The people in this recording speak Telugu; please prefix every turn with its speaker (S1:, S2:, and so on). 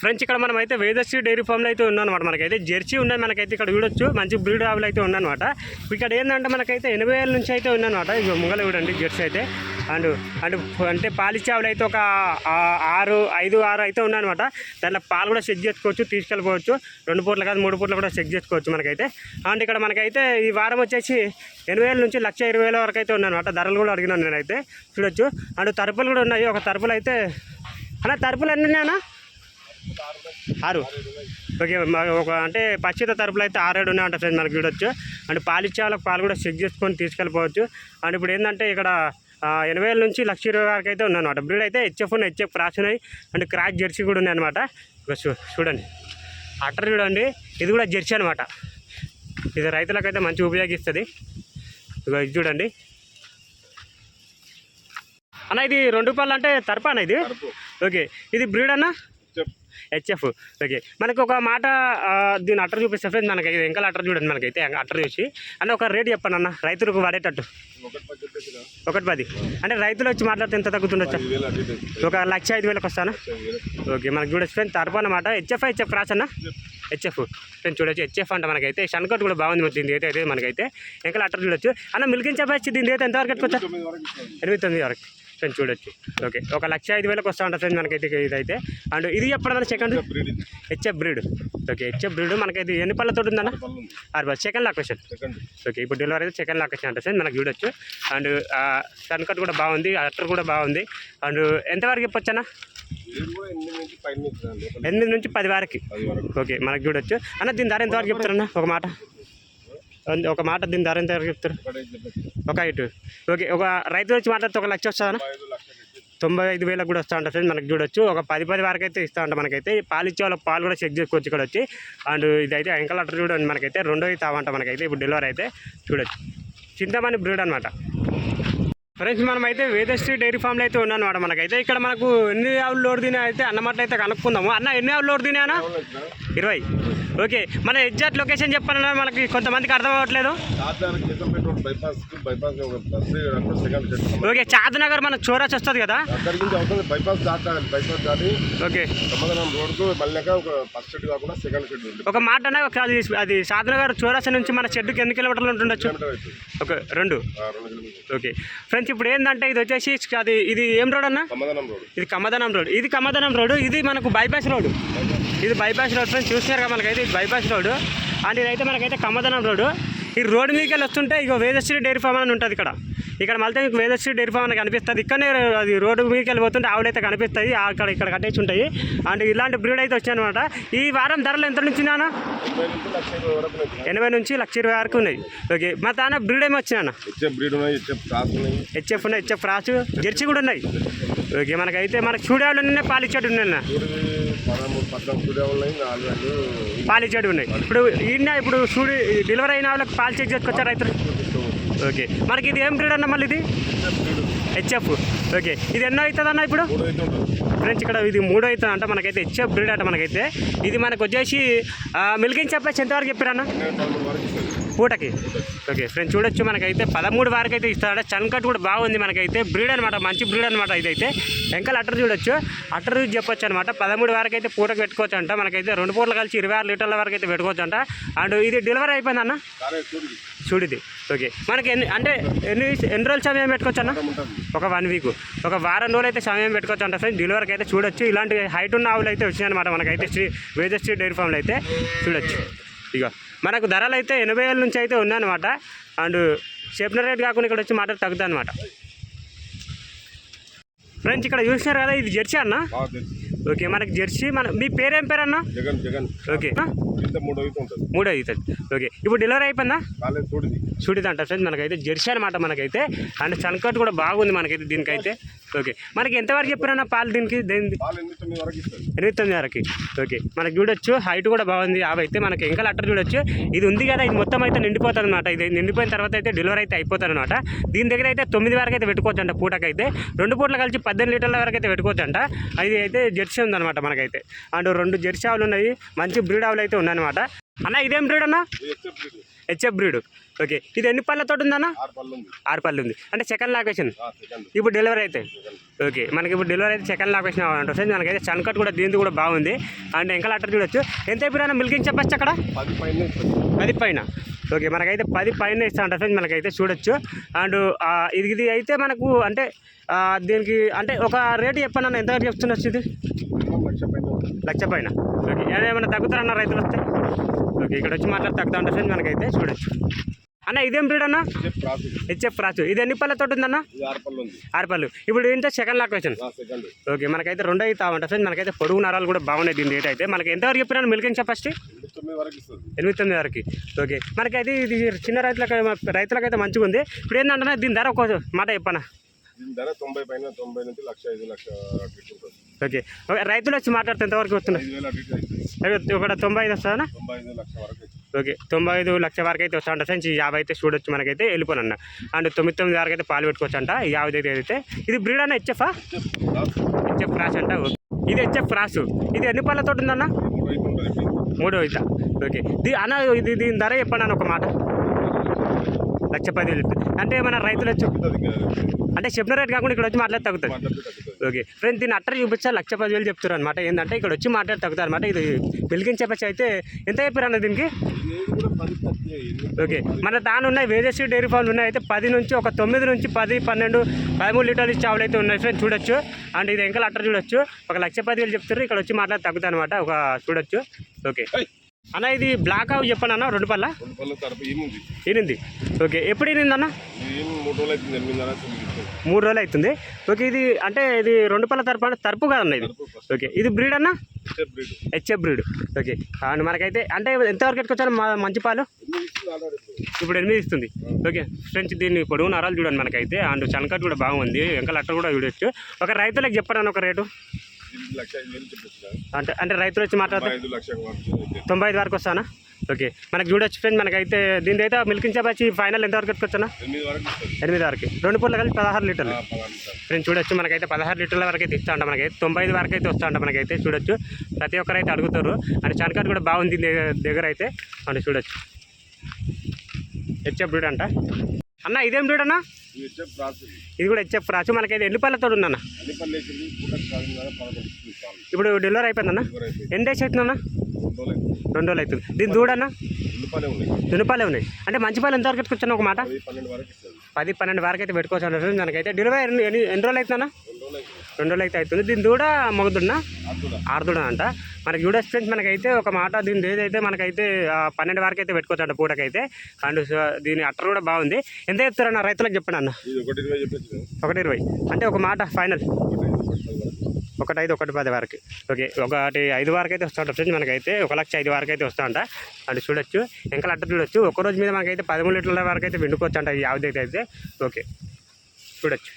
S1: ఫ్రెండ్స్ ఇక్కడ మనం అయితే వేదశ్రీ డైరీ ఫామ్లో అయితే ఉందన్నమాట మనకైతే జెర్సీ ఉన్నాయి మనకైతే ఇక్కడ చూడొచ్చు. మంచి బ్రీడ్ ఆవులు అయితే ఉన్నాయన్నమాట. ఇక్కడ ఏంటంటే మనకైతే ఎనభై ఏళ్ళ నుంచి అయితే ఉందన్నమాట ఇక ముంగల చూడండి జెర్సీ అయితే. అండ్ అండ్ అంటే పాలిచ్చే ఆవులు అయితే ఒక ఆరు ఐదు ఆరు అయితే ఉన్నాయన్నమాట. దాంట్లో పాలు కూడా చెక్ చేసుకోవచ్చు తీసుకెళ్ళిపోవచ్చు. రెండు పూట్ల కాదు మూడు పూట్ల కూడా చెక్ చేసుకోవచ్చు మనకైతే. అండ్ ఇక్కడ మనకైతే ఈ వారం వచ్చేసి ఎనభై వేల నుంచి లక్ష ఇరవై వేల వరకు అయితే ఉన్నాయన్నమాట. ధరలు కూడా అడిగినాను నేనైతే. చూడొచ్చు. అండ్ తరుపులు కూడా ఉన్నాయి. ఒక తరుపులు అయితే అన్న తరుపులు ఎన్ని ఉన్నాయన్నా? ఆరు. ఓకే ఒక అంటే పచ్చిత తరపులు అయితే ఆరేడు ఉన్నాయంట ఫ్రెండ్స్ మనకి చూడొచ్చు. అండ్ పాలిచ్చే వాళ్ళకి పాలు కూడా చెక్ చేసుకొని తీసుకెళ్ళిపోవచ్చు. అండ్ ఇప్పుడు ఏంటంటే ఇక్కడ ఎనభై వేల నుంచి లక్ష ఇరవై వరకు అయితే ఉన్నాయన్నమాట. బ్రీడ్ అయితే హెచ్ఎఫ్ ఉన్నాయి హెచ్ఎఫ్ క్రాస్ ఉన్నాయి. అండ్ క్రాస్ జెర్సీ కూడా ఉన్నాయి అనమాట చూ చూడండి. అటర్ చూడండి ఇది కూడా జెర్సీ అనమాట ఇది రైతులకైతే మంచి ఉపయోగిస్తుంది. ఇది చూడండి. అన్న ఇది రెండు రూపాయలు అంటే తరపా అన్న ఇది? ఓకే ఇది బ్రీడ్ అన్న? హెచ్ఎఫ్ ఓకే మనకు ఒక మాట దీని అట్టర్ చూపిస్తే ఫ్రెండ్స్ మనకి ఇంకా అట్టర్ చూడండి మనకైతే అట్టర్ చూసి. అన్న ఒక రేట్ చెప్పండి అన్న రైతులకు పడేటట్టు ఒకటి పది. అంటే రైతులు వచ్చి మాట్లాడితే ఎంత తగ్గుతుండొచ్చు? ఒక లక్ష ఐదు వేలకు వస్తానా? ఓకే మనకు చూడొచ్చు ఫ్రెండ్స్ తరపు అన్నమాట. హెచ్ఎఫ్ హెచ్ఎఫ్ క్రాస్ అన్న? హెచ్ఎఫ్ ఫ్రెండ్ చూడొచ్చు హెచ్ఎఫ్ అంట మనకైతే. షన్కట్ కూడా బాగుంది దీని అయితే మనకైతే. ఇంకా అట్టర్ చూడొచ్చు. అన్న మిల్కింగ్ చెప్పచ్చు దీని అయితే ఎంతవరకు పెట్టుకోవచ్చా? ఎనిమిది తొమ్మిది వరకు. ఫ్రెండ్స్ చూడొచ్చు. ఓకే. ఒక లక్ష ఐదు వేలకు వస్తూ ఉంటుంది ఫ్రెండ్స్ మనకైతే ఇదైతే. అండ్ ఇది చెప్పడం second HF breed okay. HF breed మనకైతే ఎన్ని పళ్ళతో ఉందన్న ఆరు పళ్ళు. Second location okay. ఇప్పుడు డెలివరీ అయితే సెకండ్ లొకేషన్ అంటే ఫ్రెండ్స్ మనకు చూడొచ్చు. అండ్ సన్ కట్ కూడా బాగుంది అట్టర్ కూడా బాగుంది. అండ్ ఎంతవరకు చెప్పొచ్చన్నా? ఎనిమిది నుంచి పది వరకు. ఓకే. మనకు చూడొచ్చు. అన్న దీని ధర ఎంతవరకు చెప్తారన్న? ఒక మాట. ఒక మాట దీని ధర ఎంతవరకు చెప్తారు? ఒక ఐటు ఓకే ఒక రైతు వచ్చి మాట్లాడితే ఒక లక్ష వస్తుందా తొంభై ఐదు వేలకు కూడా వస్తూ ఉంటుంది మనకు చూడొచ్చు. ఒక పది పది వరకు అయితే ఇస్తూ ఉంటాం మనకైతే. పాలు ఇచ్చే వాళ్ళకి పాలు కూడా చెక్ చేసుకోవచ్చు ఇక్కడ వచ్చి. అండ్ ఇదైతే ఎంకల్ అట్ట చూడండి మనకైతే. రెండో తావంట మనకైతే. ఇప్పుడు డెలివరీ అయితే చూడొచ్చు. చింతమని బ్రీడ్ అనమాట ఫ్రెండ్స్ మనం అయితే వేదశ్రీ డైరీ ఫామ్లో అయితే ఉన్నాను అనమాట మనకైతే. ఇక్కడ మనకు ఎన్ని ఆవులు లోడ్ తినే అయితే అన్నమాట అయితే కనుక్కుందాము. అన్న ఎన్ని ఆవులు లోడ్ తినా ఇరవై. ఓకే మన ఎగ్జాక్ట్ లొకేషన్ చెప్పాలన్నా మనకి కొంతమందికి అర్థం అవ్వట్లేదు.
S2: బైపాస్ బైపాస్ ఒక బస్సు అక్కడ సెకండ్ సెట్
S1: ఓకే చాదనగర్ మనకు చోరాస్ వస్తుంది కదా?
S2: అక్కడి నుంచి అవుతుంది. బైపాస్ దాటాలి బైపాస్ దాటి
S1: ఓకే.
S2: సమాధానం రోడ్కు మళ్ళాక ఒక ఫస్ట్ సెట్ కాకుండా సెకండ్
S1: ఒక మాట అన్న ఒక అది అది సాధనగర్ చోరాస్ నుంచి మన షెడ్కి ఎన్ని కిలోమీటర్లు ఉంటుండొచ్చు? ఒక రెండు.
S2: రెండు
S1: ఓకే. ఫ్రెండ్స్ ఇప్పుడు ఏంటంటే ఇది వచ్చేసి అది ఇది ఏం రోడ్ అన్న?
S2: రోడ్.
S1: ఇది కమ్మదనం రోడ్. ఇది కమ్మదనం రోడ్ ఇది మనకు బైపాస్ రోడ్. ఇది బైపాస్ రోడ్ ఫ్రెండ్స్ చూస్తున్నారు కదా మనకైతే ఇది బైపాస్ రోడ్. అండ్ ఇదైతే మనకైతే కమ్మదనం రోడ్. ఈ రోడ్డు మీదకి వెళ్ళి వస్తుంటే ఇక వేదశ్రీ డైరీ ఫామ్ అని ఉంటుంది ఇక్కడ. ఇక్కడ మళ్ళీ మీకు వేదశ్రీ డైరీ ఫామ్ అని కనిపిస్తుంది. ఇక్కడనే అది రోడ్డు మీదకి వెళ్ళిపోతుంటే ఆవిడైతే కనిపిస్తుంది అక్కడ ఇక్కడ కట్టేసి ఉంటాయి. అండ్ ఇలాంటి బ్రీడ్ అయితే వచ్చాయన్నమాట. ఈ వారం ధరలు ఎంత నుంచి నాన్న? ఎనభై నుంచి లక్ష ఇరవై వరకు ఉన్నాయి. ఓకే. మా తాన బ్రీడ్ ఏమి వచ్చినా
S2: హెచ్ఎఫ్ బ్రీడ్ ఉన్నాయి హెచ్ఎఫ్
S1: రాసు జెర్సీ కూడా ఉన్నాయి. ఓకే. మనకైతే మనకు చూడేవాళ్ళు ఉన్నాయి పాలిచ్చేటి ఉన్నాయి
S2: స్టూడియో ఉన్నాయి.
S1: పాలిచ్చేటి ఇప్పుడు ఈయన ఇప్పుడు చూడు డెలివరీ అయిన వాళ్ళకి పాలు చెక్ రైతులు. ఓకే. మనకి ఇది ఏం బ్రీడ్ అన్న మళ్ళీ ఇది? హెచ్ఎఫ్. ఓకే. ఇది ఎన్నో అవుతుంది అన్న ఇప్పుడు? ఫ్రెండ్స్ ఇక్కడ ఇది మూడో అవుతుంది అంట మనకైతే హెచ్ఎఫ్ బ్రీడ్ అంట మనకైతే. ఇది మనకు వచ్చేసి మిల్కింగ్ చెప్పేసి ఎంతవరకు చెప్పారన్న? పూటకి. ఓకే ఫ్రెండ్స్ చూడొచ్చు మనకైతే. పదమూడు వరకు అయితే ఇస్తాడు చన్కట్ కూడా బాగుంది మనకైతే. బ్రీడ్ అనమాట మంచి బ్రీడ్ అనమాట ఇదైతే. వెంకల్ అట్టర్ చూడొచ్చు. అట్టర్ చూసి చెప్పొచ్చు అనమాట పదమూడు వరకు అయితే పూటకు పెట్టుకోవచ్చు అంట మనకైతే రెండు పూటలు కలిసి ఇరవై ఆరు లీటర్ల వరకు అయితే పెట్టుకోవచ్చు అంట అండ్ ఇది డెలివరీ అయిపోయింది అన్న? చూడిది. ఓకే. మనకి ఎన్ని అంటే ఎన్ని ఎన్ని రోజులు సమయం పెట్టుకోవచ్చు అన్న? ఒక వన్ వీక్. ఒక వారం రోజులు అయితే సమయం పెట్టుకోవచ్చు అంట ఫ్రెండ్స్. డెలివరీకి అయితే చూడొచ్చు. ఇలాంటి హైట్ ఉన్న ఆవులు అయితే వచ్చినాయన్నమాట మనకైతే శ్రీ వేదశ్రీ డైరీ ఫామ్లో అయితే చూడొచ్చు. ఇక మనకు ధరలు అయితే ఎనభై వేల నుంచి అయితే ఉన్నాయన్నమాట అండ్ చెప్పిన రేట్ కాకుండా ఇక్కడ వచ్చి మాట తగ్గుతుంది అనమాట ఫ్రెండ్స్ ఇక్కడ చూసినారు కదా ఇది జెర్సీ అన్న? ఓకే మనకి జెర్సీ మన మీ పేరేం పేరు అన్న?
S2: జగన్ జగన్.
S1: ఓకే.
S2: మూడు
S1: అవుతుంది ఓకే ఇప్పుడు డెలివరీ అయిపోయిందా?
S2: చూడిది.
S1: అంట ఫ్రెండ్స్ మనకైతే జెర్సీ అనమాట మనకైతే. అండ్ సన్కట్ కూడా బాగుంది మనకైతే దీనికైతే. ఓకే. మనకి ఎంతవరకు చెప్పారన్న పాలు దీనికి? దేని
S2: పాలు ఎనిమిది తొమ్మిది వరకు ఇస్తుంది
S1: ఎనిమిది తొమ్మిది వరకు. ఓకే. మనకి చూడొచ్చు హైట్ కూడా బాగుంది. అవి అయితే మనకి ఇంకా లెటర్ చూడొచ్చు. ఇది ఉంది కదా ఇది మొత్తం అయితే నిండిపోతుంది అనమాట ఇది నిండిపోయిన తర్వాత అయితే డెలివరీ అయితే అయిపోతుంది అనమాట దీని దగ్గర అయితే తొమ్మిది వరకు అయితే పెట్టుకోవచ్చు అంట పూటకైతే. రెండు పూటలు కలిసి పద్దెనిమిది లీటర్ల వరకు అయితే పెట్టుకోవచ్చు అంట అది అయితే జెర్సీ ఉందన్నమాట మనకైతే. అండ్ రెండు జెర్సీ ఆవులు ఉన్నాయి. మంచి బ్రీడ్ ఆవులు అయితే ఉన్నాయన్నమాట అన్న ఇదేం బ్రీడ్ అన్న. హెచ్ఎఫ్ బ్రీడ్ ఓకే ఇది ఎన్ని పళ్ళతో ఉందన్న?
S2: ఆరు పళ్ళు ఉంది.
S1: ఆరు పళ్ళు ఉంది. అంటే సెకండ్ లాకేషన్ ఇప్పుడు డెలివరీ అయితే. ఓకే మనకి ఇప్పుడు డెలివరీ అయితే సెకండ్ లాకేషన్ అంటే వస్తుంది మనకైతే చన్కట్ కూడా దీంది కూడా బాగుంది. అండ్ ఇంకా అట్టర్ చూడొచ్చు. ఎంత అయిపోయినా మిల్కింగ్ చెప్పచ్చు అక్కడ?
S2: పది పైన
S1: ఓకే మనకైతే పది పైన ఇస్తా ఫ్రెండ్స్ మనకైతే చూడొచ్చు. అండ్ ఇది ఇది అయితే మనకు అంటే దీనికి అంటే ఒక రేటు చెప్పండి అన్న. ఎంత చెప్తున్నా ఇది.
S2: లక్ష పైన.
S1: ఓకే ఏమైనా తగ్గుతారన్న రైతులు వస్తే? ఓకే ఇక్కడ వచ్చి మాట్లాడి తగ్గుతా ఉంటుంది మనకైతే చూడొచ్చు. అన్న ఇదేం బ్రీడ్ అన్న? హెచ్ఎఫ్ రాచు ఇది ఎన్ని ఉందన్న?
S2: ఆరు పళ్ళు ఉంది.
S1: ఆరు పళ్ళు. ఇప్పుడు ఏంటంటే సెకండ్
S2: ఆ, సెకండ్
S1: ఓకే మనకైతే రెండు అయితే ఉంటుంది ఫ్రెండ్స్. మనకైతే పొడుగు నరాలు కూడా బాగున్నాయి దీని రేట్ అయితే. మనకి ఎంతవరకు చెప్పినాను మిల్కింగ్ ఫస్ట్
S2: ఎనిమిది తొమ్మిది వరకు
S1: ఓకే మనకైతే ఇది చిన్న రైతులకు రైతులకైతే మంచిగా ఉంది. ఇప్పుడు ఏంటంటే దీని ధర ఒక మాట చెప్పనా?
S2: దీని ధర తొంభై పైన తొంభై నుంచి లక్ష ఐదు లక్ష
S1: ఓకే. ఓకే రైతులు వచ్చి మాట్లాడితే ఎంతవరకు
S2: అటు
S1: అవి ఒక తొంభై ఐదు వస్తుందా? ఓకే. తొంభై ఐదు లక్ష వరకు అయితే వస్తా ఫ్రెండ్స్. ఈ యాభై అయితే చూడొచ్చు మనకైతే వెళ్ళిపోనన్న. అండ్ తొమ్మిది తొమ్మిది వరకు అయితే పాలు పెట్టుకోవచ్చు అంట యాభై అయితే అయితే. ఇది బ్రీడ్ అన్న హెచ్ఎఫా. హెచ్ఎఫ్ రాస్ అంట. ఓకే. ఇది హెచ్ఎఫ్ రాసు ఇది ఎన్ని పళ్ళతో ఉందన్న.
S2: మూడో
S1: ఇత ఓకే. దీ అన్న ఇది దీని ధర చెప్పండి అన్న ఒక మాట. లక్ష పదివేలు అంటే మన రైతులు వచ్చి. అంటే చెప్పిన రేట్ కాకుండా ఇక్కడ వచ్చి మాట్లాడి తగ్గుతుంది. ఓకే. ఫ్రెండ్స్ దీన్ని అట్టర్ చూపించా లక్ష పదివేలు చెప్తారు అనమాట ఏంటంటే ఇక్కడ వచ్చి మాట్లాడి తగ్గుతారు అనమాట ఇది మిల్కింగ్ చెప్పచ్చు అయితే ఎంత చెప్పారు అన్న దీనికి? ఓకే. మన దాని ఉన్నాయి వేజెస్ డైరీ ఫార్మ్లు ఉన్నాయి. అయితే పది నుంచి ఒక తొమ్మిది నుంచి పది పన్నెండు పదమూడు లీటర్లు ఇచ్చే ఆవులు అయితే ఉన్నాయి ఫ్రెండ్స్ చూడొచ్చు. అండ్ ఇది ఇంకా అట్టర్ చూడొచ్చు. ఒక లక్ష పదివేలు చెప్తారు ఇక్కడ వచ్చి మాట్లాడి తగ్గుతాయి అనమాట ఒక చూడొచ్చు. ఓకే. అన్న ఇది బ్లాక్ ఆవు చెప్పండి అన్న రెండు పళ్ళ? ఈనింది. ఓకే ఎప్పుడు ఈనింది అన్న?
S2: మూడు రోజులు అవుతుంది
S1: ఓకే ఇది అంటే ఇది రెండు పళ్ళ తరపు అంటే తరపు కదా అన్న ఇది ఓకే ఇది బ్రీడ్ అన్న?
S2: Breed.
S1: HF breed. Okay and మనకైతే అంటే ఎంతవరకు మా మంచి పాలు?
S2: ఎనిమిది ఇప్పుడు.
S1: ఎనిమిది ఇస్తుంది. ఓకే ఫ్రెండ్స్ దీన్ని పొడుగు నరాలు చూడండి మనకైతే. అండ్ చనకట్ కూడా బాగుంది. వెంకల అట్ట కూడా చూడొచ్చు. ఒక రైతులకు చెప్పాను ఒక రేటు. అంటే అంటే రైతులు వచ్చి మాట్లాడితే?
S2: ఐదు లక్ష వరకు అయితే.
S1: తొంభై ఐదు వరకు వస్తానా? ఓకే. మనకు చూడొచ్చు ఫ్రెండ్ మనకైతే దీని అయితే మిల్కింగ్ చెప్పచ్చి ఫైనల్ ఎంత వరకు
S2: ఎనిమిది వరకు
S1: రెండు పూర్లు కలిసి పదహారు లీటర్లు. ఫ్రెండ్స్ చూడొచ్చు మనకైతే పదహారు లీటర్ల వరకు అయితే ఇస్తా ఉంటాం మనకైతే తొంభై ఐదు వరకు అయితే వస్తా ఉంటాం మనకైతే చూడొచ్చు. ప్రతి ఒక్కరు అయితే అడుగుతారు అండ్ చనకట్ కూడా బాగుంది దగ్గర- అయితే. అండ్ చూడొచ్చు. హెచ్ఎఫ్ అంట అన్న ఇదేం బ్రీడ్ అన్న?
S2: ఇది
S1: కూడా హెచ్ఎఫ్ రాచు మనకైతే ఎన్ని పళ్ళతో ఉందన్న. ఇప్పుడు డెలివరీ అయిపోయిందన్న ఎన్ని డేస్ అవుతుందన్న
S2: రెండు రోజులు అవుతుంది.
S1: రెండు రోజులు అవుతుంది. దీని దూడన్న
S2: రెండు పళ్ళే ఉన్నాయి
S1: అంటే మంచి పాలు ఎంతవరకు ఎత్తుకొచ్చాను ఒక మాట?
S2: పది పన్నెండు వరకు
S1: అయితే పెట్టుకోవచ్చు మనకైతే డెలివరీ ఎన్ని ఎన్ని ఎన్ని రోజులు అవుతుందన్న
S2: రెండు రోజులు అవుతుంది
S1: దీని దూడ
S2: అద్దుడా
S1: ఆరుదుడ. అంట. మనకి చూడ ఫ్రెండ్స్ మనకైతే ఒక మాట దీని ఏదైతే మనకైతే పన్నెండు వరకు అయితే పెట్టుకోవచ్చు అంట పూటకైతే అండ్ దీని అట్టర్ కూడా బాగుంది. ఎంత చెప్తారన్న రైతులకు చెప్పండి అన్న.
S2: ఒకటి ఇరవై
S1: అంటే ఒక మాట ఫైనల్. ఒకటి ఐదు ఒకటి పది వరకు. ఓకే ఒకటి ఐదు వరకు. అయితే వస్తూ ఉంటుంది ఫ్రెండ్స్ మనకైతే. ఒక లక్ష ఐదు వరకు అయితే వస్తూ ఉంటా అంటే చూడొచ్చు ఇంకా అట్ట చూడొచ్చు. ఒక రోజు మీద మనకైతే పదమూడు లీటర్ల వరకు అయితే వెండుకోవచ్చు అంట ఈ ఆవుదైతే అయితే. ఓకే చూడొచ్చు.